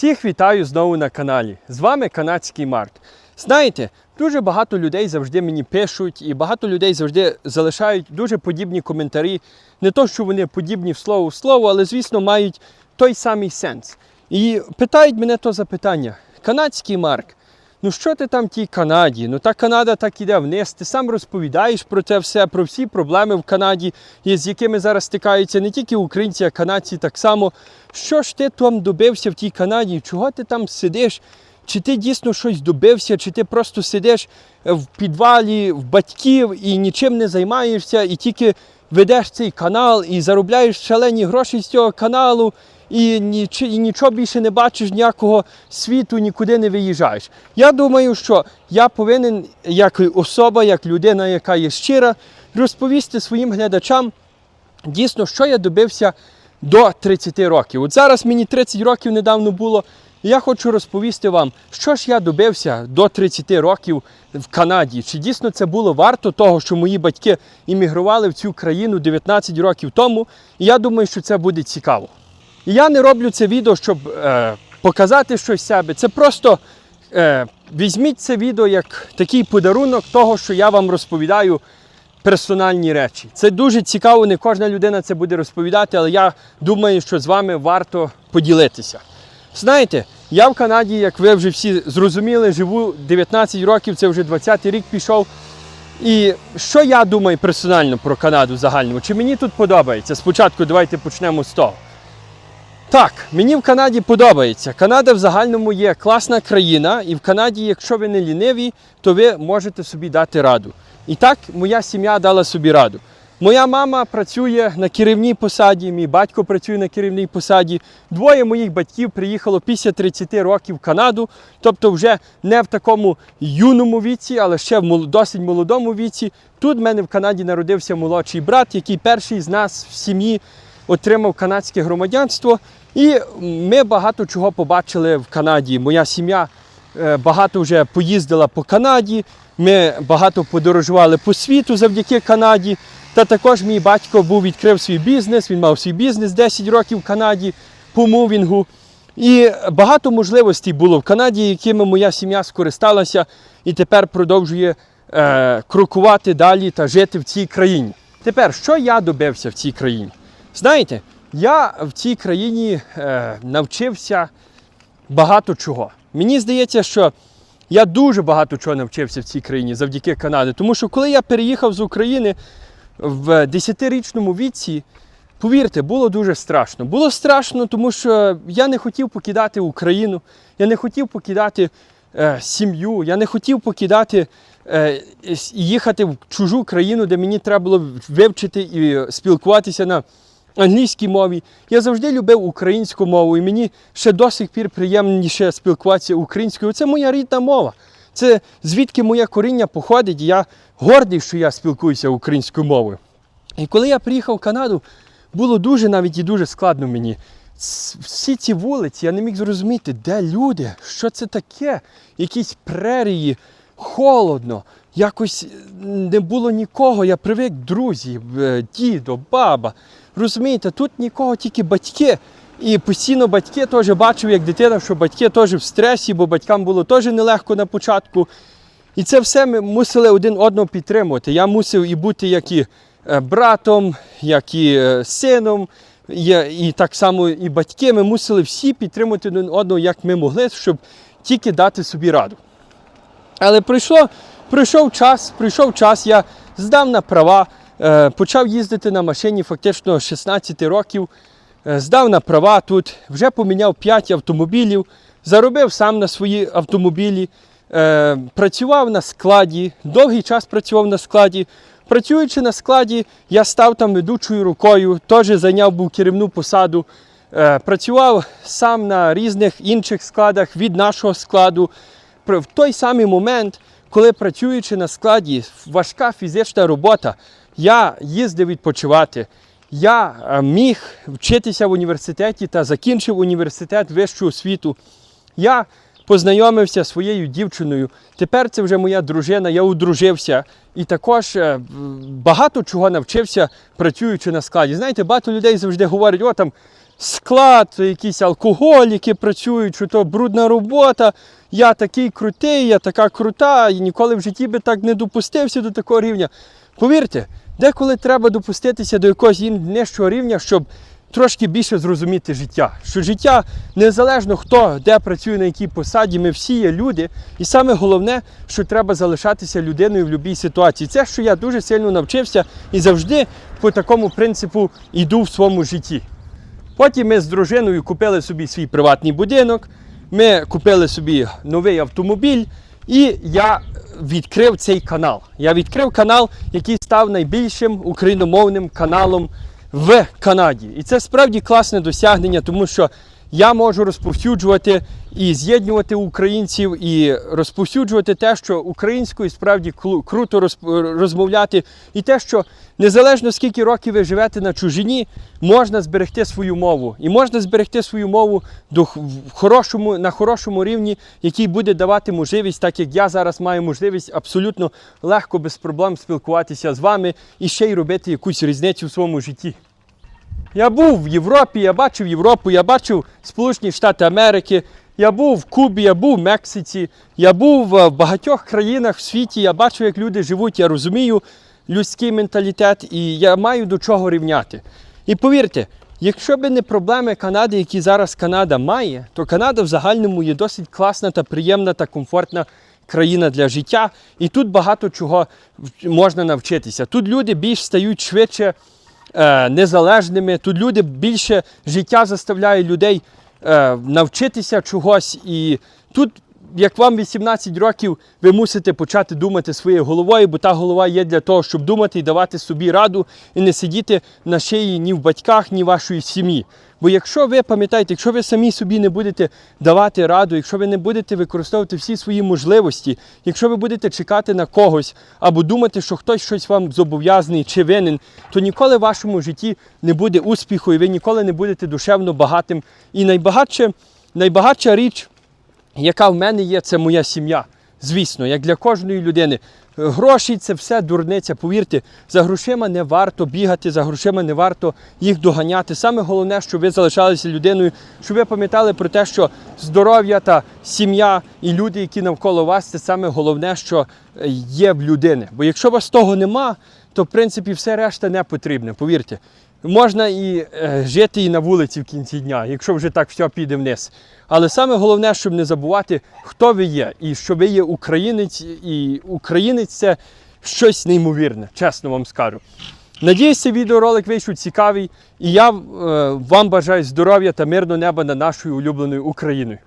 Всіх вітаю знову на каналі. З вами канадський Март. Знаєте, дуже багато людей завжди мені пишуть, і багато людей завжди залишають дуже подібні коментарі. Не то, що вони подібні в слово в слово, але звісно мають той самий сенс. І питають мене то запитання: канадський Марк, ну що ти там тій Канаді? Ну та Канада так іде вниз. Ти сам розповідаєш про це все, про всі проблеми в Канаді, з якими зараз стикаються не тільки українці, а канадці так само. Що ж ти там добився в тій Канаді? Чого ти там сидиш? Чи ти дійсно щось добився, чи ти просто сидиш в підвалі в батьків і нічим не займаєшся, і тільки ведеш цей канал і заробляєш шалені гроші з цього каналу, і, ніч, і нічого більше не бачиш, ніякого світу, нікуди не виїжджаєш. Я думаю, що я повинен, як особа, як людина, яка є щира, розповісти своїм глядачам дійсно, що я добився до 30 років. От зараз мені 30 років недавно було. і Я хочу розповісти вам, що ж я добився до 30 років в Канаді. Чи дійсно це було варто того, що мої батьки іммігрували в цю країну 19 років тому? І я думаю, що це буде цікаво. Я не роблю це відео, щоб е, показати щось себе. Це просто е, візьміть це відео як такий подарунок того, що я вам розповідаю персональні речі. Це дуже цікаво, не кожна людина це буде розповідати, але я думаю, що з вами варто поділитися. Знаєте, я в Канаді, як ви вже всі зрозуміли, живу 19 років, це вже 20-й рік пішов. І що я думаю персонально про Канаду в загальному? Чи мені тут подобається? Спочатку давайте почнемо з того. Так, мені в Канаді подобається. Канада в загальному є класна країна, і в Канаді, якщо ви не ліниві, то ви можете собі дати раду. І так моя сім'я дала собі раду. Моя мама працює на керівній посаді, мій батько працює на керівній посаді. Двоє моїх батьків приїхало після 30 років в Канаду, тобто вже не в такому юному віці, але ще в досить молодому віці. Тут в мене в Канаді народився молодший брат, який перший з нас в сім'ї отримав канадське громадянство. І ми багато чого побачили в Канаді. Моя сім'я е, багато вже поїздила по Канаді. Ми багато подорожували по світу завдяки Канаді. Та також мій батько був відкрив свій бізнес. Він мав свій бізнес 10 років в Канаді по мувінгу. І багато можливостей було в Канаді, якими моя сім'я скористалася і тепер продовжує е, крокувати далі та жити в цій країні. Тепер, що я добився в цій країні? Знаєте, я в цій країні е, навчився багато чого. Мені здається, що я дуже багато чого навчився в цій країні завдяки Канаді. Тому що коли я переїхав з України в 10-річному віці, повірте, було дуже страшно. Було страшно, тому що я не хотів покидати Україну, я не хотів покидати е, сім'ю, я не хотів покидати е, їхати в чужу країну, де мені треба було вивчити і спілкуватися на англійській мові. Я завжди любив українську мову, і мені ще до сих пір приємніше спілкуватися українською. Це моя рідна мова. Це звідки моє коріння походить. Я гордий, що я спілкуюся українською мовою. І коли я приїхав в Канаду, було дуже навіть і дуже складно мені. Всі ці вулиці, я не міг зрозуміти, де люди, що це таке, якісь прерії, холодно, якось не було нікого. Я привик друзі, е, дідо, баба. Розумієте, тут нікого, тільки батьки. І постійно батьки теж бачив, як дитина, що батьки теж в стресі, бо батькам було теж нелегко на початку. І це все ми мусили один одного підтримувати. Я мусив і бути як і е, братом, як і е, сином, і, і так само і батьки. Ми мусили всі підтримувати один одного, як ми могли, щоб тільки дати собі раду. Але прийшло, прийшов час, прийшов час, я здав на права, почав їздити на машині фактично з 16 років, е, здав на права тут, вже поміняв 5 автомобілів, заробив сам на свої автомобілі, е, працював на складі, довгий час працював на складі. Працюючи на складі, я став там ведучою рукою, теж зайняв був керівну посаду. Е, Працював сам на різних інших складах від нашого складу. В той самий момент, коли працюючи на складі, важка фізична робота, я їздив відпочивати. Я е, міг вчитися в університеті та закінчив університет вищу освіту. Я познайомився зі своєю дівчиною. Тепер це вже моя дружина, я одружився. І також е, багато чого навчився, працюючи на складі. Знаєте, багато людей завжди говорять, о там склад, якісь алкоголіки працюють, що то брудна робота. Я такий крутий, я така крута, і ніколи в житті би так не допустився до такого рівня. Повірте, деколи треба допуститися до якогось нижчого рівня, щоб трошки більше зрозуміти життя. Що життя незалежно хто де працює на якій посаді, ми всі є люди. І саме головне, що треба залишатися людиною в будь-якій ситуації. Це що я дуже сильно навчився і завжди по такому принципу йду в своєму житті. Потім ми з дружиною купили собі свій приватний будинок, ми купили собі новий автомобіль, і я відкрив цей канал. Я відкрив канал, який став найбільшим україномовним каналом в Канаді. І це справді класне досягнення, тому що я можу розповсюджувати і з'єднувати українців, і розповсюджувати те, що українською справді круто розмовляти, і те, що незалежно скільки років ви живете на чужині, можна зберегти свою мову. І можна зберегти свою мову до хорошому, на хорошому рівні, який буде давати можливість, так як я зараз маю можливість абсолютно легко, без проблем спілкуватися з вами і ще й робити якусь різницю в своєму житті. Я був в Європі, я бачив Європу, я бачив Сполучені Штати Америки, я був в Кубі, я був в Мексиці, я був в багатьох країнах в світі, я бачу, як люди живуть, я розумію людський менталітет і я маю до чого рівняти. І повірте, якщо б не проблеми Канади, які зараз Канада має, то Канада в загальному є досить класна та приємна та комфортна країна для життя. І тут багато чого можна навчитися. Тут люди більш стають швидше е, незалежними. Тут люди більше життя заставляє людей навчитися чогось. І тут, як вам 18 років, ви мусите почати думати своєю головою, бо та голова є для того, щоб думати і давати собі раду, і не сидіти на шиї ні в батьках, ні вашої сім'ї. Бо якщо ви пам'ятаєте, якщо ви самі собі не будете давати раду, якщо ви не будете використовувати всі свої можливості, якщо ви будете чекати на когось або думати, що хтось щось вам зобов'язаний чи винен, то ніколи в вашому житті не буде успіху, і ви ніколи не будете душевно багатим. І найбагатше, найбагатша річ, яка в мене є, це моя сім'я. Звісно, як для кожної людини. Гроші це все дурниця. Повірте, за грошима не варто бігати, за грошима не варто їх доганяти. Саме головне, щоб ви залишалися людиною, щоб ви пам'ятали про те, що здоров'я та сім'я і люди, які навколо вас, це саме головне, що є в людини. Бо якщо у вас того нема, то в принципі все решта не потрібне. Повірте. Можна і е, жити і на вулиці в кінці дня, якщо вже так все піде вниз. Але саме головне, щоб не забувати, хто ви є, і що ви є українець, і українець це щось неймовірне, чесно вам скажу. Надіюсь, цей відеоролик вийшов цікавий, і я е, вам бажаю здоров'я та мирного неба над нашою улюбленою Україною.